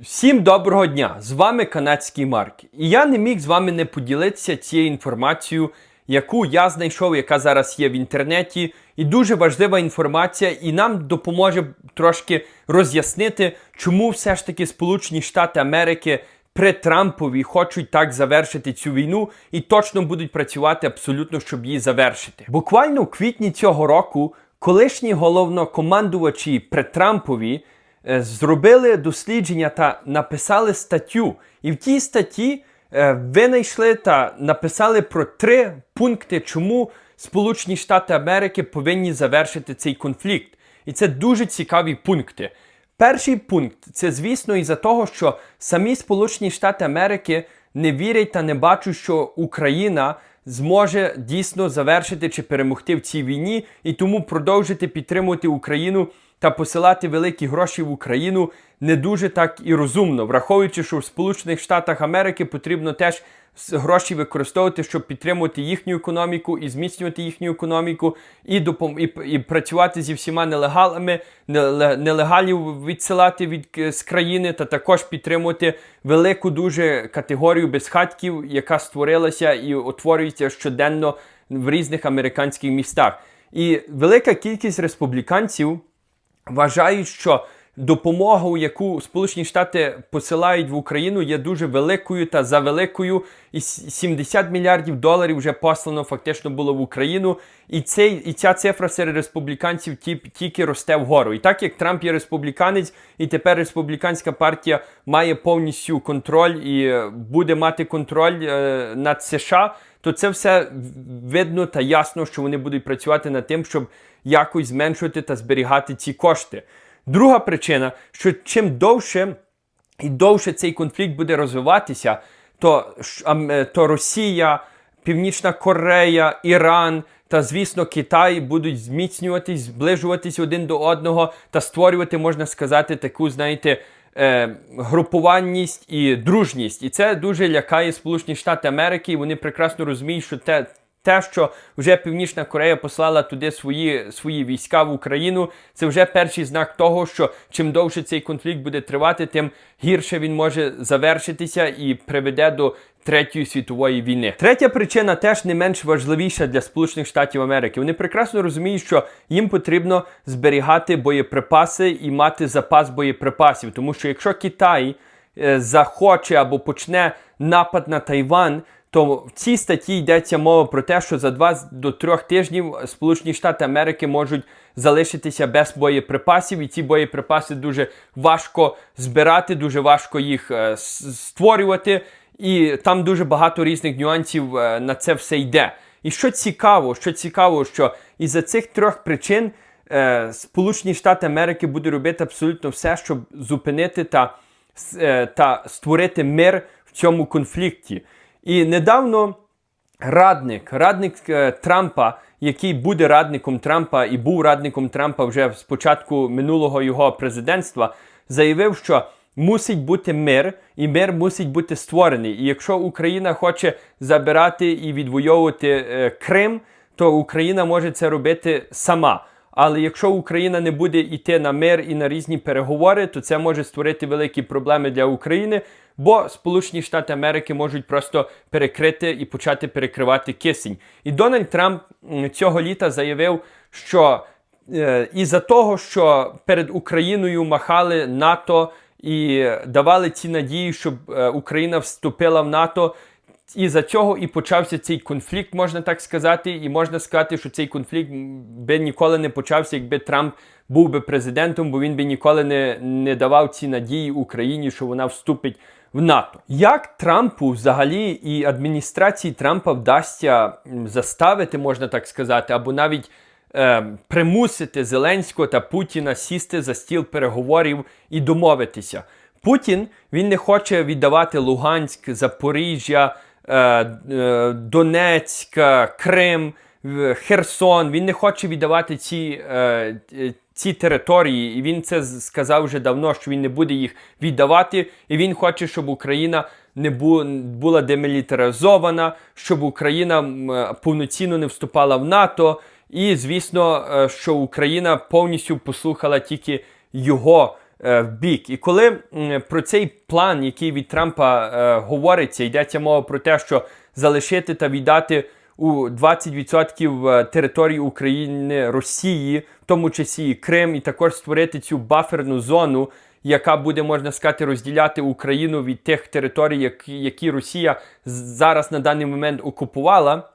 Всім доброго дня! З вами канадський Марк. І я не міг з вами не поділитися цією інформацією, яку я знайшов, яка зараз є в інтернеті. І дуже важлива інформація, і нам допоможе трошки роз'яснити, чому все ж таки Сполучені Штати Америки при Трампові хочуть так завершити цю війну і точно будуть працювати абсолютно, щоб її завершити. Буквально в квітні цього року колишні головнокомандувачі при Трампові зробили дослідження та написали статтю. І в тій статті е, винайшли та написали про три пункти, чому Сполучені Штати Америки повинні завершити цей конфлікт. І це дуже цікаві пункти. Перший пункт це, звісно, із-за того, що самі Сполучені Штати Америки не вірять та не бачать, що Україна зможе дійсно завершити чи перемогти в цій війні, і тому продовжити підтримувати Україну та посилати великі гроші в Україну не дуже так і розумно, враховуючи, що в Сполучених Штатах Америки потрібно теж гроші використовувати, щоб підтримувати їхню економіку і зміцнювати їхню економіку, і допом... і, і працювати зі всіма нелегалами, неле- нелегалів відсилати від з країни, та також підтримувати велику дуже категорію безхатків, яка створилася і утворюється щоденно в різних американських містах. І велика кількість республіканців вважають, що допомогу, яку Сполучені Штати посилають в Україну, є дуже великою та завеликою. І с- 70 мільярдів доларів вже послано фактично було в Україну. І, цей, і ця цифра серед республіканців ті- тільки росте вгору. І так як Трамп є республіканець, і тепер республіканська партія має повністю контроль і е, буде мати контроль е, над США, то це все видно та ясно, що вони будуть працювати над тим, щоб якось зменшувати та зберігати ці кошти. Друга причина, що чим довше і довше цей конфлікт буде розвиватися, то, е, то Росія, Північна Корея, Іран та, звісно, Китай будуть зміцнюватись, зближуватись один до одного та створювати, можна сказати, таку, знаєте, е, групуванність і дружність. І це дуже лякає Сполучені Штати Америки, і вони прекрасно розуміють, що те. Те, що вже Північна Корея послала туди свої, свої війська в Україну, це вже перший знак того, що чим довше цей конфлікт буде тривати, тим гірше він може завершитися і приведе до Третьої світової війни. Третя причина теж не менш важливіша для Сполучених Штатів Америки. Вони прекрасно розуміють, що їм потрібно зберігати боєприпаси і мати запас боєприпасів, тому що якщо Китай захоче або почне напад на Тайван, то в цій статті йдеться мова про те, що за 2 до 3 тижнів Сполучені Штати Америки можуть залишитися без боєприпасів, і ці боєприпаси дуже важко збирати, дуже важко їх е, створювати. І там дуже багато різних нюансів е, на це все йде. І що цікаво, що цікаво, що із-за цих трьох причин е, Сполучені Штати Америки будуть робити абсолютно все, щоб зупинити та, е, та створити мир в цьому конфлікті. І недавно радник, радник е, Трампа, який буде радником Трампа і був радником Трампа вже з початку минулого його президентства, заявив, що мусить бути мир, і мир мусить бути створений. І якщо Україна хоче забирати і відвоювати е, Крим, то Україна може це робити сама. Але якщо Україна не буде йти на мир і на різні переговори, то це може створити великі проблеми для України, бо Сполучені Штати Америки можуть просто перекрити і почати перекривати кисень. І Дональд Трамп цього літа заявив, що е, із-за того, що перед Україною махали НАТО і давали ці надії, щоб е, Україна вступила в НАТО. І за цього і почався цей конфлікт, можна так сказати. І можна сказати, що цей конфлікт би ніколи не почався, якби Трамп був би президентом, бо він би ніколи не, не давав ці надії Україні, що вона вступить в НАТО. Як Трампу взагалі і адміністрації Трампа вдасться заставити, можна так сказати, або навіть е, примусити Зеленського та Путіна сісти за стіл переговорів і домовитися. Путін він не хоче віддавати Луганськ, Запоріжжя, е, е, Донецьк, е, Крим, Херсон. Він не хоче віддавати ці, е, ці території, і він це сказав вже давно, що він не буде їх віддавати, і він хоче, щоб Україна не була демілітаризована, щоб Україна повноцінно не вступала в НАТО. І звісно, що Україна повністю послухала тільки його в бік. І коли про цей план, який від Трампа е, говориться, йдеться мова про те, що залишити та віддати у 20% е, території України Росії, в тому числі і Крим, і також створити цю баферну зону, яка буде, можна сказати, розділяти Україну від тих територій, які Росія зараз на даний момент окупувала,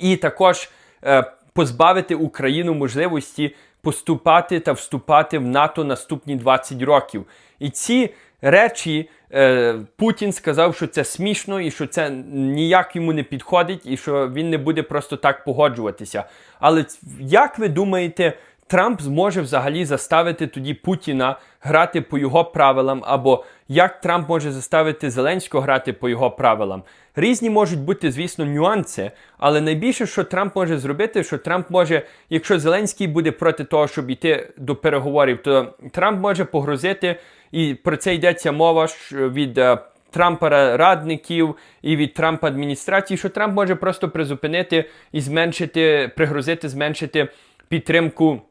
і також е, позбавити Україну можливості поступати та вступати в НАТО наступні 20 років. І ці речі е, Путін сказав, що це смішно і що це ніяк йому не підходить, і що він не буде просто так погоджуватися. Але як ви думаєте, Трамп зможе взагалі заставити тоді Путіна грати по його правилам, або як Трамп може заставити Зеленського грати по його правилам? Різні можуть бути, звісно, нюанси, але найбільше, що Трамп може зробити, що Трамп може, якщо Зеленський буде проти того, щоб йти до переговорів, то Трамп може погрозити, і про це йдеться мова від е, Трампа радників і від Трампа адміністрації, що Трамп може просто призупинити і зменшити, пригрозити зменшити підтримку.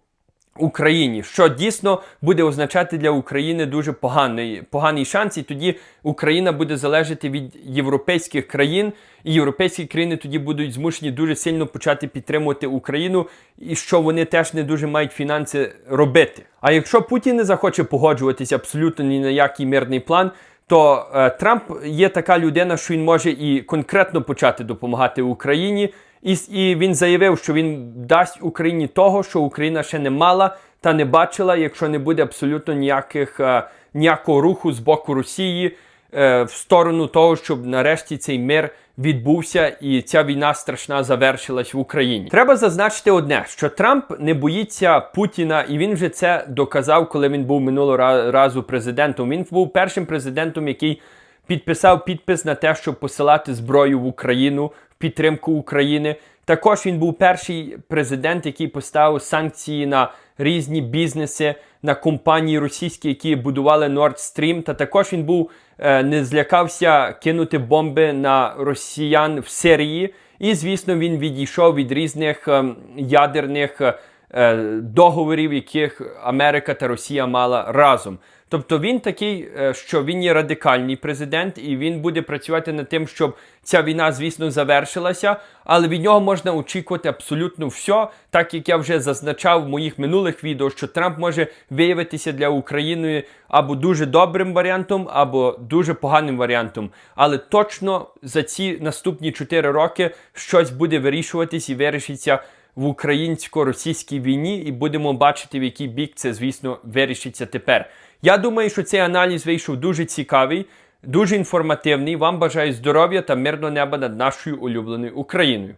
Україні, що дійсно буде означати для України дуже поганий, поганий шанс, і тоді Україна буде залежати від європейських країн, і європейські країни тоді будуть змушені дуже сильно почати підтримувати Україну, і що вони теж не дуже мають фінанси робити. А якщо Путін не захоче погоджуватися абсолютно ні на який мирний план, то е, Трамп є така людина, що він може і конкретно почати допомагати Україні. І, і він заявив, що він дасть Україні того, що Україна ще не мала та не бачила, якщо не буде абсолютно ніяких, е, ніякого руху з боку Росії е, в сторону того, щоб нарешті цей мир відбувся і ця війна страшна завершилась в Україні. Треба зазначити одне, що Трамп не боїться Путіна, і він вже це доказав, коли він був минулого разу президентом. Він був першим президентом, який підписав підпис на те, щоб посилати зброю в Україну в підтримку України. Також він був перший президент, який поставив санкції на різні бізнеси, на компанії російські, які будували Nord Stream. Та також він був е, не злякався кинути бомби на росіян в Сирії. І, звісно, він відійшов від різних ем, ядерних е, договорів, яких Америка та Росія мала разом. Тобто він такий, е, що він є радикальний президент, і він буде працювати над тим, щоб ця війна, звісно, завершилася, але від нього можна очікувати абсолютно все, так як я вже зазначав в моїх минулих відео, що Трамп може виявитися для України або дуже добрим варіантом, або дуже поганим варіантом. Але точно за ці наступні 4 роки щось буде вирішуватись і вирішиться в українсько-російській війні, і будемо бачити, в який бік це, звісно, вирішиться тепер. Я думаю, що цей аналіз вийшов дуже цікавий, дуже інформативний. Вам бажаю здоров'я та мирного неба над нашою улюбленою Україною.